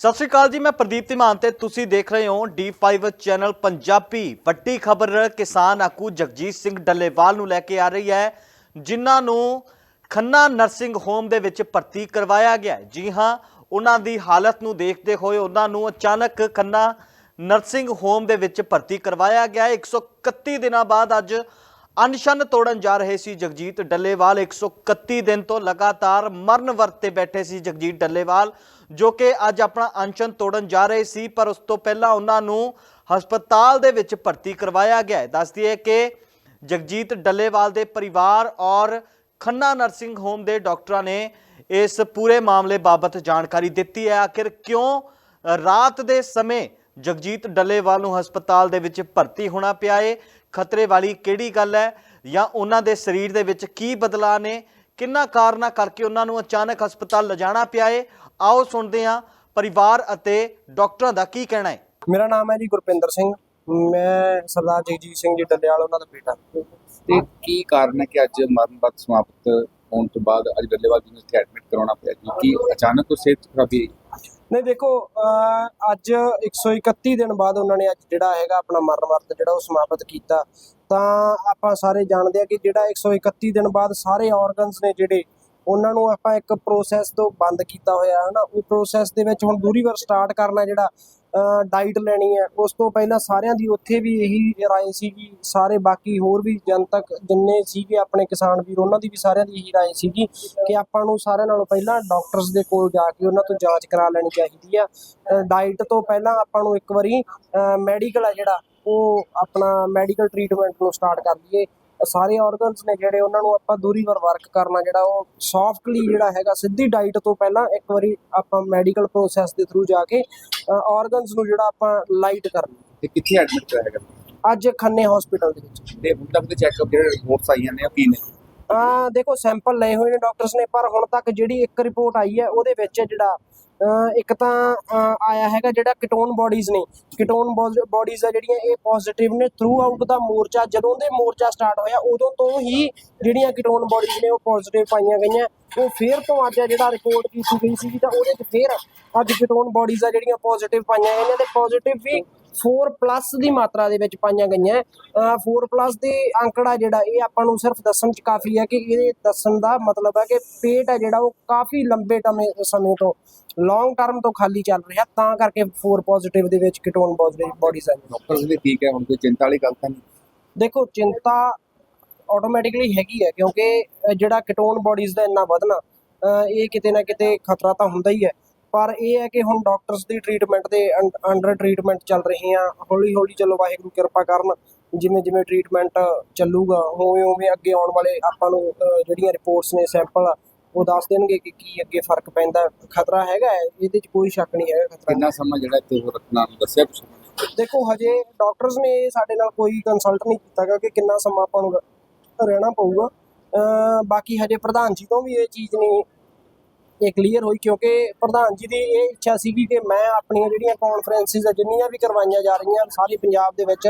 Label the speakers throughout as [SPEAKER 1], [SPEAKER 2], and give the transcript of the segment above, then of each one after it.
[SPEAKER 1] ਸਤਿ ਸ਼੍ਰੀ ਅਕਾਲ ਜੀ, ਮੈਂ ਪ੍ਰਦੀਪ ਧੀਮਾਨ ਤੇ ਤੁਸੀਂ ਦੇਖ ਰਹੇ ਹੋ D5 ਚੈਨਲ ਪੰਜਾਬੀ ਵੱਡੀ ਖਬਰ ਕਿਸਾਨ ਆਕੂ ਜਗਜੀਤ ਸਿੰਘ ਡੱਲੇਵਾਲ ਨੂੰ ਲੈ ਕੇ ਆ ਰਹੀ ਹੈ, ਜਿਨ੍ਹਾਂ ਨੂੰ ਖੰਨਾ ਨਰਸਿੰਗ ਹੋਮ ਦੇ ਵਿੱਚ ਭਰਤੀ ਕਰਵਾਇਆ ਗਿਆ ਜੀ ਹਾਂ, ਉਹਨਾਂ ਦੀ ਹਾਲਤ ਨੂੰ ਦੇਖਦੇ ਹੋਏ ਉਹਨਾਂ ਨੂੰ ਅਚਾਨਕ ਖੰਨਾ ਨਰਸਿੰਗ ਹੋਮ ਦੇ ਵਿੱਚ ਭਰਤੀ ਕਰਵਾਇਆ ਗਿਆ ਹੈ। 131 ਦਿਨਾਂ ਬਾਅਦ ਅੱਜ ਅਨਸ਼ਨ ਤੋੜਨ ਜਾ ਰਹੇ ਸੀ ਜਗਜੀਤ ਡੱਲੇਵਾਲ। 131 ਦਿਨ ਤੋਂ ਲਗਾਤਾਰ ਮਰਨ ਵਰਤ ਤੇ ਬੈਠੇ ਸੀ ਜਗਜੀਤ ਡੱਲੇਵਾਲ, ਜੋ ਕਿ ਅੱਜ ਆਪਣਾ ਅਨਸ਼ਨ ਤੋੜਨ ਜਾ ਰਹੇ ਸੀ, ਪਰ ਉਸ ਤੋਂ ਪਹਿਲਾਂ ਉਹਨਾਂ ਨੂੰ ਹਸਪਤਾਲ ਦੇ ਵਿੱਚ ਭਰਤੀ ਕਰਵਾਇਆ ਗਿਆ ਹੈ। ਦੱਸ ਦਈਏ ਕਿ ਜਗਜੀਤ ਡੱਲੇਵਾਲ ਦੇ ਪਰਿਵਾਰ ਔਰ ਖੰਨਾ ਨਰਸਿੰਗ ਹੋਮ ਦੇ ਡਾਕਟਰਾਂ ਨੇ ਇਸ ਪੂਰੇ ਮਾਮਲੇ ਬਾਬਤ ਜਾਣਕਾਰੀ ਦਿੱਤੀ ਹੈ। ਆਖਿਰ ਕਿਉਂ ਰਾਤ ਦੇ ਸਮੇਂ ਜਗਜੀਤ ਡੱਲੇਵਾਲ ਨੂੰ ਹਸਪਤਾਲ ਦੇ ਵਿੱਚ ਭਰਤੀ ਹੋਣਾ ਪਿਆ ਏ? ਖਤਰੇ ਵਾਲੀ ਕਿਹੜੀ ਗੱਲ ਹੈ? ਜਾਂ ਉਹਨਾਂ ਦੇ ਸਰੀਰ ਦੇ ਵਿੱਚ ਕੀ ਬਦਲਾਅ ਨੇ? ਕਿੰਨਾ ਕਾਰਨਾਂ ਕਰਕੇ ਉਹਨਾਂ ਨੂੰ ਅਚਾਨਕ ਹਸਪਤਾਲ ਲਿਜਾਣਾ ਪਿਆ ਏ? ਆਓ ਸੁਣਦੇ ਹਾਂ ਪਰਿਵਾਰ ਅਤੇ ਡਾਕਟਰਾਂ ਦਾ ਕੀ ਕਹਿਣਾ ਹੈ।
[SPEAKER 2] ਮੇਰਾ ਨਾਮ ਹੈ ਜੀ ਗੁਰਪਿੰਦਰ ਸਿੰਘ। ਮੈਂ ਸਰਦਾਰ ਜਗਜੀਤ ਸਿੰਘ ਜੀ ਡੱਲੇਵਾਲ ਉਹਨਾਂ ਦਾ ਬੇਟਾ।
[SPEAKER 3] ਤੇ ਕੀ ਕਾਰਨ ਹੈ ਕਿ ਅੱਜ ਮਰਨ ਵਕਤ ਸਮਾਪਤ ਹੋਣ ਤੋਂ ਬਾਅਦ ਅੱਜ ਡੱਲੇਵਾਲ ਜੀ ਨੂੰ ਇੱਥੇ ਐਡਮਿਟ ਕਰਾਉਣਾ ਪਿਆ ਜੀ? ਕੀ ਅਚਾਨਕ ਤੋਂ ਸਿਹਤ ਖਰਾਬੀ ਹੋਈ?
[SPEAKER 2] ਨਹੀਂ, ਦੇਖੋ, ਅਹ, ਅੱਜ 131 ਦਿਨ ਬਾਅਦ ਉਹਨਾਂ ਨੇ ਅੱਜ ਜਿਹੜਾ ਹੈਗਾ ਆਪਣਾ ਮਰਨ ਵਰਤ ਜਿਹੜਾ ਉਹ ਸਮਾਪਤ ਕੀਤਾ, ਤਾਂ ਆਪਾਂ ਸਾਰੇ ਜਾਣਦੇ ਆ ਕਿ ਜਿਹੜਾ 131 ਦਿਨ ਬਾਅਦ ਸਾਰੇ ਆਰਗਨਸ ਨੇ ਜਿਹੜੇ, ਉਹਨਾਂ ਨੂੰ ਆਪਾਂ ਇੱਕ ਪ੍ਰੋਸੈਸ ਤੋਂ ਬੰਦ ਕੀਤਾ ਹੋਇਆ ਹੈ ਨਾ ਉਹ ਪ੍ਰੋਸੈਸ ਦੇ ਵਿੱਚ ਹੁਣ ਦੂਰੀ ਵਾਰ ਸਟਾਰਟ ਕਰਨਾ ਜਿਹੜਾ ਡਾਈਟ ਲੈਣੀ ਹੈ। ਉਸ ਤੋਂ ਪਹਿਲਾਂ ਸਾਰਿਆਂ ਦੀ ਉੱਥੇ ਵੀ ਇਹੀ ਰਾਏ ਸੀਗੀ ਸਾਰੇ ਬਾਕੀ ਹੋਰ ਵੀ ਜਨਤਕ ਜਿੰਨੇ ਸੀਗੇ ਆਪਣੇ ਕਿਸਾਨ ਵੀਰ, ਉਹਨਾਂ ਦੀ ਵੀ ਸਾਰਿਆਂ ਦੀ ਇਹੀ ਰਾਏ ਸੀਗੀ ਕਿ ਆਪਾਂ ਨੂੰ ਸਾਰਿਆਂ ਨਾਲੋਂ ਪਹਿਲਾਂ ਡਾਕਟਰਸ ਦੇ ਕੋਲ ਜਾ ਕੇ ਉਹਨਾਂ ਤੋਂ ਜਾਂਚ ਕਰਾ ਲੈਣੀ ਚਾਹੀਦੀ ਆ ਡਾਈਟ ਤੋਂ ਪਹਿਲਾਂ ਆਪਾਂ ਨੂੰ ਇੱਕ ਵਾਰੀ ਮੈਡੀਕਲ ਆ ਜਿਹੜਾ, ਉਹ ਆਪਣਾ ਮੈਡੀਕਲ ਟ੍ਰੀਟਮੈਂਟ ਨੂੰ ਸਟਾਰਟ ਕਰ ਲਈਏ। ਸਾਰੇ ਆਰਗਨਸ ਨੇ ਜਿਹੜੇ ਉਹਨਾਂ ਨੂੰ ਆਪਾਂ ਦੂਰੀ ਵਾਰ ਵਰਕ ਕਰਨਾ ਜਿਹੜਾ ਉਹ ਸੌਫਟਲੀ ਜਿਹੜਾ ਹੈਗਾ ਸਿੱਧੀ ਡਾਈਟ ਤੋਂ ਪਹਿਲਾਂ ਇੱਕ ਵਾਰੀ ਆਪਾਂ ਮੈਡੀਕਲ ਪ੍ਰੋਸੈਸ ਦੇ ਥਰੂ ਜਾ ਕੇ ਆਰਗਨਸ ਨੂੰ ਜਿਹੜਾ ਆਪਾਂ ਲਾਈਟ ਕਰਨਾ।
[SPEAKER 3] ਤੇ ਕਿੱਥੇ ਐਡਮਿਟ ਕਰਾਇਆ ਗਿਆ
[SPEAKER 2] ਅੱਜ ਖੰਨੇ ਹਸਪੀਟਲ ਦੇ ਵਿੱਚ।
[SPEAKER 3] ਤੇ ਹੁਣ ਤੱਕ ਦੇ ਚੈੱਕਅਪ ਜਿਹੜੇ ਰਿਪੋਰਟਸ ਆਈਆਂ ਨੇ ਕੀ ਨੇ?
[SPEAKER 2] ਆ ਦੇਖੋ ਸੈਂਪਲ ਲਏ ਹੋਏ ਨੇ ਡਾਕਟਰਸ ਨੇ ਪਰ ਹੁਣ ਤੱਕ ਜਿਹੜੀ ਇੱਕ ਰਿਪੋਰਟ ਆਈ ਹੈ ਉਹਦੇ ਵਿੱਚ ਜਿਹੜਾ ਇੱਕ ਤਾਂ ਆਇਆ ਹੈਗਾ ਜਿਹੜਾ ਕੀਟੋਨ ਬਾਡੀਜ਼ ਨੇ। ਕੀਟੋਨ ਬਾਡੀਜ਼ ਆ ਜਿਹੜੀਆਂ, ਇਹ ਪੋਜ਼ਿਟਿਵ ਨੇ। ਥਰੂ ਆਊਟ ਦਾ ਮੋਰਚਾ, ਜਦੋਂ ਦੇ ਮੋਰਚਾ ਸਟਾਰਟ ਹੋਇਆ, ਉਦੋਂ ਤੋਂ ਹੀ ਜਿਹੜੀਆਂ ਕੀਟੋਨ ਬਾਡੀਜ਼ ਨੇ, ਉਹ ਪੋਜ਼ਿਟਿਵ ਪਾਈਆਂ ਗਈਆਂ। ਉਹ ਫੇਰ ਤੋਂ ਅੱਜ ਜਿਹੜਾ ਰਿਪੋਰਟ ਕੀਤੀ ਗਈ ਸੀ ਤਾਂ ਉਹਦੇ 'ਚ ਫੇਰ ਅੱਜ ਕੀਟੋਨ ਬਾਡੀਜ਼ ਆ ਜਿਹੜੀਆਂ ਪੋਜ਼ਿਟਿਵ ਪਾਈਆਂ ਗਈਆਂ ਤੇ ਪੋਜ਼ਿਟਿਵ ਵੀ 4 ਪਲੱਸ ਦੀ ਮਾਤਰਾ ਦੇ ਵਿੱਚ ਪਾਈਆਂ ਗਈਆਂ। ਅਹ 4 ਪਲੱਸ ਦੇ ਅੰਕੜਾ ਜਿਹੜਾ ਇਹ ਆਪਾਂ ਨੂੰ ਸਿਰਫ ਦੱਸਣ 'ਚ ਕਾਫੀ ਹੈ ਕਿ ਇਹਦੇ ਦੱਸਣ ਦਾ ਮਤਲਬ ਹੈ ਕਿ ਪੇਟ ਹੈ ਜਿਹੜਾ ਉਹ ਕਾਫੀ ਲੰਬੇ ਟਮੇ ਸਮੇਂ ਤੋਂ ਲੌਂਗ ਟਰਮ ਤੋਂ ਖਾਲੀ ਚੱਲ ਰਿਹਾ। ਤਾਂ ਕਰਕੇ 4 ਪੋਜ਼ਿਟਿਵ ਦੇ ਵਿੱਚ ਕੀਟੋਨ ਪੋਜ਼ਿਟਿਵ ਬਾਡੀਜ਼ ਆਈਆਂ
[SPEAKER 3] ਡਾਕਟਰਸ ਵੀ ਠੀਕ ਹੈ ਹੁਣ ਕੋਈ ਚਿੰਤਾ ਵਾਲੀ ਗੱਲ ਤਾਂ ਨਹੀਂ?
[SPEAKER 2] ਦੇਖੋ ਚਿੰਤਾ ਆਟੋਮੈਟਿਕਲੀ ਹੈਗੀ ਹੈ ਕਿਉਂਕਿ ਜਿਹੜਾ ਕੀਟੋਨ ਬਾਡੀਜ਼ ਦਾ ਇੰਨਾ ਵਧਣਾ ਇਹ ਕਿਤੇ ਨਾ ਕਿਤੇ ਖਤਰਾ ਤਾਂ ਹੁੰਦਾ ਹੀ ਹੈ। ਪਰ ਇਹ ਹੈ ਕਿ ਹੁਣ ਡਾਕਟਰਸ ਦੀ ਟ੍ਰੀਟਮੈਂਟ ਦੇ ਅੰਡਰ ਟ੍ਰੀਟਮੈਂਟ ਚੱਲ ਰਹੇ ਆ ਹੌਲੀ ਹੌਲੀ ਚਲੋ ਵਾਹਿਗੁਰੂ ਕਿਰਪਾ ਕਰਨ ਜਿਵੇਂ ਜਿਵੇਂ ਟ੍ਰੀਟਮੈਂਟ ਚੱਲੂਗਾ ਉਵੇਂ ਉਵੇਂ ਅੱਗੇ ਆਉਣ ਵਾਲੇ ਆਪਾਂ ਨੂੰ ਜਿਹੜੀਆਂ ਰਿਪੋਰਟਸ ਨੇ ਸੈਂਪਲ ਉਹ ਦੱਸ ਦੇਣਗੇ ਕਿ ਕੀ ਅੱਗੇ ਫ਼ਰਕ ਪੈਂਦਾ ਹੈ। ਖਤਰਾ ਹੈਗਾ ਹੈ, ਇਹਦੇ 'ਚ ਕੋਈ ਸ਼ੱਕ ਨਹੀਂ ਹੈਗਾ ਖਤਰਾ
[SPEAKER 3] ਕਿੰਨਾ ਸਮਾਂ ਜਿਹੜਾ ਇੱਥੇ ਉਹ ਰੱਖਣਾ ਦੱਸਿਆ ਕੁਛ
[SPEAKER 2] ਦੇਖੋ ਹਜੇ ਡਾਕਟਰਸ ਨੇ ਸਾਡੇ ਨਾਲ ਕੋਈ ਕੰਸਲਟ ਨਹੀਂ ਕੀਤਾ ਗਾ ਕਿ ਕਿੰਨਾ ਸਮਾਂ ਆਪਾਂ ਨੂੰ ਰਹਿਣਾ ਪਊਗਾ ਬਾਕੀ ਹਜੇ ਪ੍ਰਧਾਨ ਜੀ ਤੋਂ ਵੀ ਇਹ ਚੀਜ਼ ਨਹੀਂ ਇਹ ਕਲੀਅਰ ਹੋਈ ਕਿਉਂਕਿ ਪ੍ਰਧਾਨ ਜੀ ਦੀ ਇਹ ਇੱਛਾ ਸੀਗੀ ਕਿ ਮੈਂ ਆਪਣੀਆਂ ਜਿਹੜੀਆਂ ਕਾਨਫਰੰਸਿਸ ਆ ਜਿੰਨੀਆਂ ਵੀ ਕਰਵਾਈਆਂ ਜਾ ਰਹੀਆਂ ਸਾਰੇ ਪੰਜਾਬ ਦੇ ਵਿੱਚ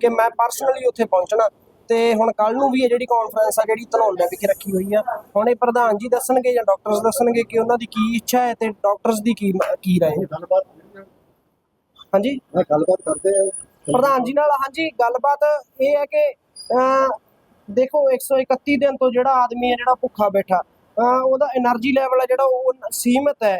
[SPEAKER 2] ਕਿ ਮੈਂ ਪਰਸਨਲੀ ਉੱਥੇ ਪਹੁੰਚਣਾ। ਤੇ ਹੁਣ ਕੱਲ ਨੂੰ ਵੀ ਇਹ ਜਿਹੜੀ ਕਾਨਫਰੰਸ ਆ ਜਿਹੜੀ ਧਨੌਲੇ ਵਿਖੇ ਰੱਖੀ ਹੋਈ ਆ ਹੁਣ ਇਹ ਪ੍ਰਧਾਨ ਜੀ ਦੱਸਣਗੇ ਜਾਂ ਡਾਕਟਰਸ ਦੱਸਣਗੇ ਕਿ ਉਹਨਾਂ ਦੀ ਕੀ ਇੱਛਾ ਹੈ ਤੇ ਡਾਕਟਰਸ ਦੀ ਕੀ ਕੀ ਰਾਏ ਹੈ। ਹਾਂਜੀ?
[SPEAKER 3] ਗੱਲਬਾਤ ਕਰਦੇ ਆ।
[SPEAKER 2] ਪ੍ਰਧਾਨ ਜੀ ਨਾਲ ਹਾਂਜੀ ਗੱਲਬਾਤ ਇਹ ਹੈ ਕਿ ਦੇਖੋ 131 ਦਿਨ ਤੋਂ ਜਿਹੜਾ ਆਦਮੀ ਹੈ ਜਿਹੜਾ ਭੁੱਖਾ ਬੈਠਾ ਉਹਦਾ એનર્ਜੀ ਲੈਵਲ ਹੈ ਜਿਹੜਾ ਉਹ ਸੀਮਤ ਹੈ।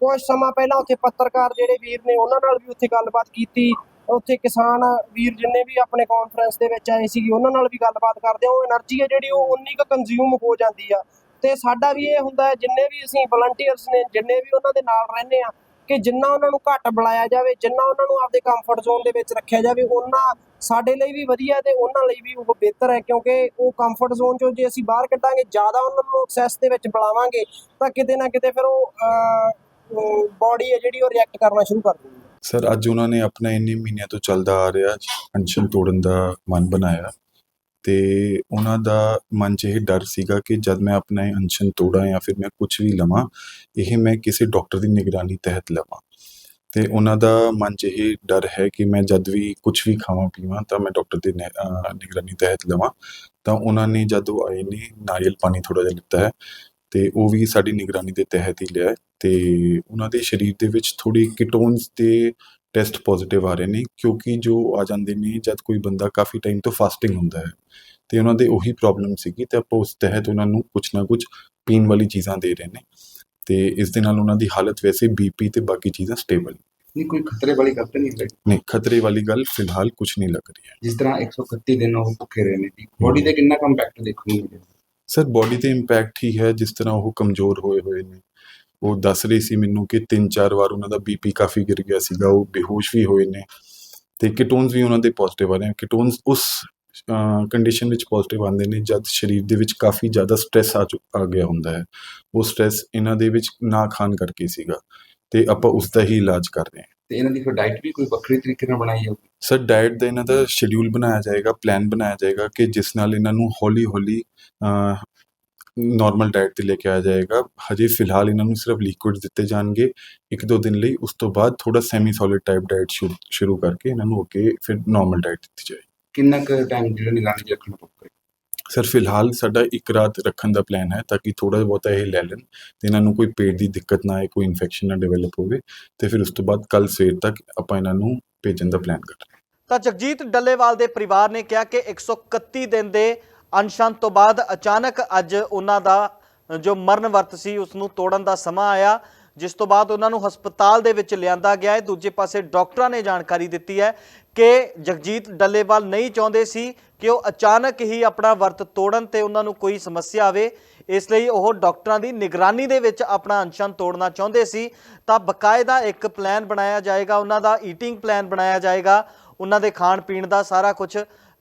[SPEAKER 2] ਕੁਝ ਸਮਾਂ ਪਹਿਲਾਂ ਉੱਥੇ ਪੱਤਰਕਾਰ ਜਿਹੜੇ ਵੀਰ ਨੇ ਉਹਨਾਂ ਨਾਲ ਵੀ ਉੱਥੇ ਗੱਲਬਾਤ ਕੀਤੀ। ਉੱਥੇ ਕਿਸਾਨ ਵੀਰ ਜਿੰਨੇ ਵੀ ਆਪਣੇ ਕਾਨਫਰੰਸ ਦੇ ਵਿੱਚ ਆਏ ਸੀ ਉਹਨਾਂ ਨਾਲ ਵੀ ਗੱਲਬਾਤ ਕਰਦੇ ਉਹ એનર્ਜੀ ਹੈ ਜਿਹੜੀ, ਉਹ ਉਨੀ ਕੁ ਕੰਜ਼ਿਊਮ ਹੋ ਜਾਂਦੀ ਆ। ਤੇ ਸਾਡਾ ਵੀ ਇਹ ਹੁੰਦਾ ਜਿੰਨੇ ਵੀ ਅਸੀਂ ਵਲੰਟੀਅਰਸ ਨੇ, ਜਿੰਨੇ ਵੀ ਉਹਨਾਂ ਦੇ ਨਾਲ ਰਹਿੰਦੇ ਆ ਕਿ ਜਿੰਨਾ ਉਹਨਾਂ ਨੂੰ ਘੱਟ ਬੁਲਾਇਆ ਜਾਵੇ, ਜਿੰਨਾ ਉਹਨਾਂ ਨੂੰ ਆਪਦੇ ਕੰਫਰਟ ਜ਼ੋਨ ਦੇ ਵਿੱਚ ਰੱਖਿਆ ਜਾਵੇ ਉਹਨਾਂ ਸਾਡੇ ਲਈ ਵੀ ਵਧੀਆ ਹੈ ਤੇ ਉਹਨਾਂ ਲਈ ਵੀ ਉਹ ਬਿਹਤਰ ਹੈ, ਕਿਉਂਕਿ ਉਹ ਕੰਫਰਟ ਜ਼ੋਨ ਚੋਂ ਜੇ ਅਸੀਂ ਬਾਹਰ ਕੱਢਾਂਗੇ, ਜ਼ਿਆਦਾ ਉਹਨਾਂ ਨੂੰ ਐਕਸੈਸ ਦੇ ਵਿੱਚ ਬੁਲਾਵਾਂਗੇ, ਤਾਂ ਕਿਤੇ ਨਾ ਕਿਤੇ ਫਿਰ ਉਹ ਬਾਡੀ ਹੈ ਜਿਹੜੀ ਉਹ ਰਿਐਕਟ ਕਰਨਾ ਸ਼ੁਰੂ ਕਰ ਦਿੰਦੀ ਹੈ।
[SPEAKER 4] ਸਰ ਅੱਜ ਉਹਨਾਂ ਨੇ ਆਪਣਾ ਇੰਨੇ ਮਹੀਨਿਆਂ ਤੋਂ ਚੱਲਦਾ ਆ ਰਿਹਾ ਅਨਸ਼ਨ ਤੋੜਨ ਦਾ ਮਨ ਬਣਾਇਆ। ਤੇ ਉਹਨਾਂ ਦਾ ਮਨ 'ਚ ਇਹ ਡਰ ਸੀਗਾ ਕਿ ਜਦ ਮੈਂ ਆਪਣਾ ਇਹ ਅਨਸ਼ਨ ਤੋੜਾਂ ਜਾਂ ਫਿਰ ਮੈਂ ਕੁਛ ਵੀ ਲਵਾਂ, ਇਹ ਮੈਂ ਕਿਸੇ ਡਾਕਟਰ ਦੀ ਨਿਗਰਾਨੀ ਤਹਿਤ ਲਵਾਂ। ਅਤੇ ਉਹਨਾਂ ਦਾ ਮਨ 'ਚ ਇਹ ਡਰ ਹੈ ਕਿ ਮੈਂ ਜਦ ਵੀ ਕੁਛ ਵੀ ਖਾਵਾਂ, ਪੀਵਾਂ ਤਾਂ ਮੈਂ ਡਾਕਟਰ ਦੀ ਨਿ- ਨਿਗਰਾਨੀ ਤਹਿਤ ਲਵਾਂ। ਤਾਂ ਉਹਨਾਂ ਨੇ ਜਦ ਉਹ ਆਏ ਨੇ, ਨਾਰੀਅਲ ਪਾਣੀ ਥੋੜ੍ਹਾ ਜਿਹਾ ਲਿੱਤਾ ਹੈ ਅਤੇ ਉਹ ਵੀ ਸਾਡੀ ਨਿਗਰਾਨੀ ਦੇ ਤਹਿਤ ਹੀ ਲਿਆ ਅਤੇ ਉਹਨਾਂ ਦੇ ਸਰੀਰ ਦੇ ਵਿੱਚ ਥੋੜੀ ਕੀਟੋਨਸ ਅਤੇ ਟੈਸਟ ਪੋਜ਼ਿਟਿਵ ਆ ਰਹੇ ਨੇ ਕਿਉਂਕਿ ਜੋ ਆ ਜਾਂਦੇ ਨੇ ਜਦ ਕੋਈ ਬੰਦਾ ਕਾਫੀ ਟਾਈਮ ਤੋਂ ਫਾਸਟਿੰਗ ਹੁੰਦਾ ਹੈ ਤੇ ਉਹਨਾਂ ਦੇ ਉਹੀ ਪ੍ਰੋਬਲਮ ਸੀਗੀ ਤੇ ਆਪਾਂ ਉਸ ਤਹਿਤ ਉਹਨਾਂ ਨੂੰ ਕੁਝ ਨਾ ਕੁਝ ਪੀਣ ਵਾਲੀ ਚੀਜ਼ਾਂ ਦੇ ਰਹੇ ਨੇ ਤੇ ਇਸ ਦੇ ਨਾਲ ਉਹਨਾਂ ਦੀ ਹਾਲਤ ਵੈਸੇ ਬੀਪੀ ਤੇ ਬਾਕੀ ਚੀਜ਼ਾਂ ਸਟੇਬਲ
[SPEAKER 3] ਨਹੀਂ ਕੋਈ ਖਤਰੇ ਵਾਲੀ ਗੱਲ ਤਾਂ ਨਹੀਂ ਹੈ
[SPEAKER 4] ਨਹੀਂ ਖਤਰੇ ਵਾਲੀ ਗੱਲ ਫਿਲਹਾਲ ਕੁਝ ਨਹੀਂ ਲੱਗ ਰਹੀ ਹੈ।
[SPEAKER 3] ਜਿਸ ਤਰ੍ਹਾਂ 131 ਦਿਨ ਉਹ ਭੁੱਖੇ ਰਹੇ ਨੇ ਜੀ ਬੋਡੀ ਤੇ ਕਿੰਨਾ ਕੰਪੈਕਟ ਦੇਖਣ ਨੂੰ ਮਿਲਿਆ?
[SPEAKER 4] ਸਰ ਬਾਡੀ ਤੇ ਇੰਪੈਕਟ ਹੀ ਹੈ ਜਿਸ ਤਰ੍ਹਾਂ ਉਹ ਕਮਜ਼ੋਰ ਹੋਏ ਹੋਏ ਨੇ ਉਹ ਦੱਸ ਰਹੀ ਸੀ ਮੈਨੂੰ ਕਿ ਤਿੰਨ ਚਾਰ ਵਾਰ ਉਹਨਾਂ ਦਾ ਬੀਪੀ ਕਾਫੀ ਗਿਰ ਗਿਆ ਸੀਗਾ ਉਹ ਬੇਹੋਸ਼ ਵੀ ਹੋਏ ਨੇ ਤੇ ਕੀਟੋਨਸ ਵੀ ਉਹਨਾਂ ਦੇ ਪੋਜ਼ਿਟਿਵ ਆ ਰਹੇ ਨੇ ਕੀਟੋਨਸ ਉਸ ਕੰਡੀਸ਼ਨ ਵਿੱਚ ਪੋਜ਼ਿਟਿਵ ਆਉਂਦੇ ਨੇ ਜਦ ਸਰੀਰ ਦੇ ਵਿੱਚ ਕਾਫੀ ਜ਼ਿਆਦਾ ਸਟ੍ਰੈਸ ਆ ਆ ਗਿਆ ਹੁੰਦਾ ਹੈ। ਉਹ ਸਟ੍ਰੈਸ ਇਹਨਾਂ ਦੇ ਵਿੱਚ ਨਾ ਖਾਣ ਕਰਕੇ ਸੀਗਾ ਤੇ ਆਪਾਂ ਉਸ ਦਾ ਹੀ ਇਲਾਜ ਕਰ ਰਹੇ ਹਾਂ।
[SPEAKER 3] ਤੇ ਇਹਨਾਂ ਦੀ ਫਿਰ ਡਾਈਟ ਵੀ ਕੋਈ ਵੱਖਰੇ ਤਰੀਕੇ ਨਾਲ ਬਣਾਈ ਜਾਊਗੀ
[SPEAKER 4] ਸਰ ਡਾਈਟ ਦਾ ਇਹਨਾਂ ਦਾ ਸ਼ਡਿਊਲ ਬਣਾਇਆ ਜਾਏਗਾ ਪਲਾਨ ਬਣਾਇਆ ਜਾਏਗਾ ਕਿ ਜਿਸ ਨਾਲ ਇਹਨਾਂ ਨੂੰ ਹੌਲੀ ਹੌਲੀ ਨਾਰਮਲ ਡਾਈਟ ਤੇ ਲੈ ਕੇ ਆਇਆ ਜਾਏਗਾ। ਹਜੇ ਫਿਲਹਾਲ ਇਹਨਾਂ ਨੂੰ ਸਿਰਫ ਲਿਕੁਇਡ ਦਿੱਤੇ ਜਾਣਗੇ। ਇੱਕ ਦੋ ਦਿਨ ਲਈ ਉਸ ਤੋਂ ਬਾਅਦ ਥੋੜਾ ਸੈਮੀ ਸੋਲਿਡ ਟਾਈਪ ਡਾਈਟ ਸ਼ੁਰੂ ਕਰਕੇ ਇਹਨਾਂ ਨੂੰ ਅੱਗੇ ਫਿਰ ਨਾਰਮਲ ਡਾਈਟ ਦਿੱਤੀ ਜਾਏ
[SPEAKER 3] ਕਿੰਨਾ ਕੁ ਟਾਈਮ ਜਿਹੜਾ ਨਿਗਰਾਨੀ ਰੱਖਣਾ ਪਊਗਾ?
[SPEAKER 4] ਸਰ ਫਿਲਹਾਲ ਸਾਡਾ ਇੱਕ ਰਾਤ ਰੱਖਣ ਦਾ ਪਲਾਨ ਹੈ ਤਾਂ ਕਿ ਥੋੜਾ ਬਹੁਤਾ ਇਹ ਲੈ ਲੈਣ ਤੇ ਇਹਨਾਂ ਨੂੰ ਕੋਈ ਪੇਟ ਦੀ ਦਿੱਕਤ ਨਾ ਆਏ ਕੋਈ ਇਨਫੈਕਸ਼ਨ ਨਾ ਡਿਵੈਲਪ ਹੋਵੇ ਤੇ ਫਿਰ ਉਸ ਤੋਂ ਬਾਅਦ ਕੱਲ ਸਵੇਰ ਤੱਕ ਆਪਾਂ ਇਹਨਾਂ ਨੂੰ ਭੇਜਣ ਦਾ ਪਲਾਨ ਕਰ ਰਹੇ ਹਾਂ।
[SPEAKER 1] ਤਾਂ ਜਗਜੀਤ ਡੱਲੇਵਾਲ ਦੇ ਪਰਿਵਾਰ ਨੇ ਕਿਹਾ ਕਿ 131 ਦਿਨ ਦੇ ਅਨਸ਼ਨ ਤੋਂ ਬਾਅਦ ਅਚਾਨਕ ਅੱਜ ਉਹਨਾਂ ਦਾ ਜੋ ਮਰਨ ਵਰਤ ਸੀ ਉਸ ਨੂੰ ਤੋੜਨ ਦਾ ਸਮਾਂ ਆਇਆ, ਜਿਸ ਤੋਂ ਬਾਅਦ ਉਹਨਾਂ ਨੂੰ ਹਸਪਤਾਲ ਦੇ ਵਿੱਚ ਲਿਆਂਦਾ ਗਿਆ ਹੈ। ਦੂਜੇ ਪਾਸੇ ਡਾਕਟਰਾਂ ਨੇ ਜਾਣਕਾਰੀ ਦਿੱਤੀ ਹੈ ਕਿ ਜਗਜੀਤ ਡੱਲੇਵਾਲ ਨਹੀਂ ਚਾਹੁੰਦੇ ਸੀ ਕਿ ਉਹ ਅਚਾਨਕ ਹੀ ਆਪਣਾ ਵਰਤ ਤੋੜਨ ਤੇ ਉਹਨਾਂ ਨੂੰ ਕੋਈ ਸਮੱਸਿਆ ਆਵੇ। ਇਸ ਲਈ ਉਹ ਡਾਕਟਰਾਂ ਦੀ ਨਿਗਰਾਨੀ ਦੇ ਵਿੱਚ ਆਪਣਾ ਅਨਸ਼ਨ ਤੋੜਨਾ ਚਾਹੁੰਦੇ ਸੀ। ਤਾਂ ਬਕਾਇਦਾ ਇੱਕ ਪਲਾਨ ਬਣਾਇਆ ਜਾਏਗਾ, ਉਹਨਾਂ ਦਾ ਈਟਿੰਗ ਪਲਾਨ ਬਣਾਇਆ ਜਾਏਗਾ, ਉਹਨਾਂ ਦੇ ਖਾਣ ਪੀਣ ਦਾ ਸਾਰਾ ਕੁਝ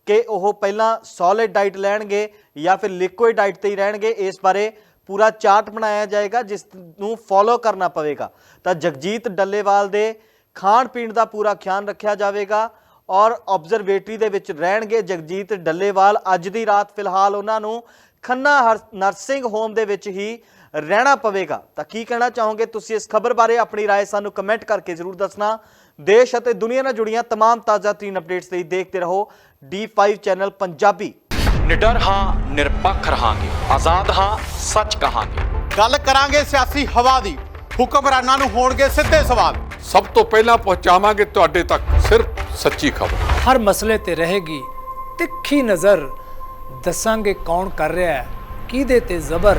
[SPEAKER 1] ਕਿ ਉਹ ਪਹਿਲਾਂ ਸੋਲਿਡ ਡਾਈਟ ਲੈਣਗੇ ਜਾਂ ਫਿਰ ਲਿਕੁਇਡ ਡਾਈਟ ਤੇ ਹੀ ਰਹਿਣਗੇ ਇਸ ਬਾਰੇ ਪੂਰਾ ਚਾਰਟ ਬਣਾਇਆ ਜਾਏਗਾ ਜਿਸ ਨੂੰ ਫੋਲੋ ਕਰਨਾ ਪਵੇਗਾ ਤਾਂ ਜਗਜੀਤ ਡੱਲੇਵਾਲ ਦੇ ਖਾਣ ਪੀਣ ਦਾ ਪੂਰਾ ਖਿਆਲ ਰੱਖਿਆ ਜਾਵੇਗਾ ਔਰ ਆਬਜ਼ਰਵੇਟਰੀ ਦੇ ਵਿੱਚ ਰਹਿਣਗੇ ਜਗਜੀਤ ਡੱਲੇਵਾਲ ਅੱਜ ਦੀ ਰਾਤ ਫਿਲਹਾਲ ਉਹਨਾਂ ਨੂੰ ਖੰਨਾ ਹਰ- ਨਰਸਿੰਗ ਹੋਮ ਦੇ ਵਿੱਚ ਹੀ ਰਹਿਣਾ ਪਵੇਗਾ ਤਾਂ ਕੀ ਕਹਿਣਾ ਚਾਹੋਗੇ ਤੁਸੀਂ ਇਸ ਖਬਰ ਬਾਰੇ ਆਪਣੀ رائے ਸਾਨੂੰ ਕਮੈਂਟ ਕਰਕੇ ਜ਼ਰੂਰ ਦੱਸਣਾ ਦੇਸ਼ ਅਤੇ ਦੁਨੀਆ ਨਾਲ ਜੁੜੀਆਂ तमाम ਤਾਜ਼ਾ ਤਰੀਨ ਅਪਡੇਟਸ ਲਈ ਦੇਖਦੇ ਰਹੋ D5 ਚੈਨਲ ਪੰਜਾਬੀ
[SPEAKER 5] ਨਿਡਰ ਹਾਂ ਨਿਰਪੱਖ ਰਹਾਂਗੇ ਆਜ਼ਾਦ ਹਾਂ ਸੱਚ ਕਹਾਂਗੇ
[SPEAKER 6] ਗੱਲ ਕਰਾਂਗੇ ਸਿਆਸੀ ਹਵਾ ਦੀ ਹੁਕਮਰਾਨਾਂ ਨੂੰ ਹੋਣਗੇ ਸਿੱਧੇ ਸਵਾਲ
[SPEAKER 7] ਸਭ ਤੋਂ ਪਹਿਲਾਂ ਪਹੁੰਚਾਵਾਂਗੇ ਤੁਹਾਡੇ ਤੱਕ ਸਿਰਫ ਸੱਚੀ ਖਬਰ
[SPEAKER 8] ਹਰ ਮਸਲੇ ਤੇ ਰਹੇਗੀ ਤਿੱਖੀ ਨਜ਼ਰ ਦੱਸਾਂਗੇ ਕੌਣ ਕਰ ਰਿਹਾ ਹੈ ਕਿਹਦੇ ਤੇ ਜ਼ਬਰ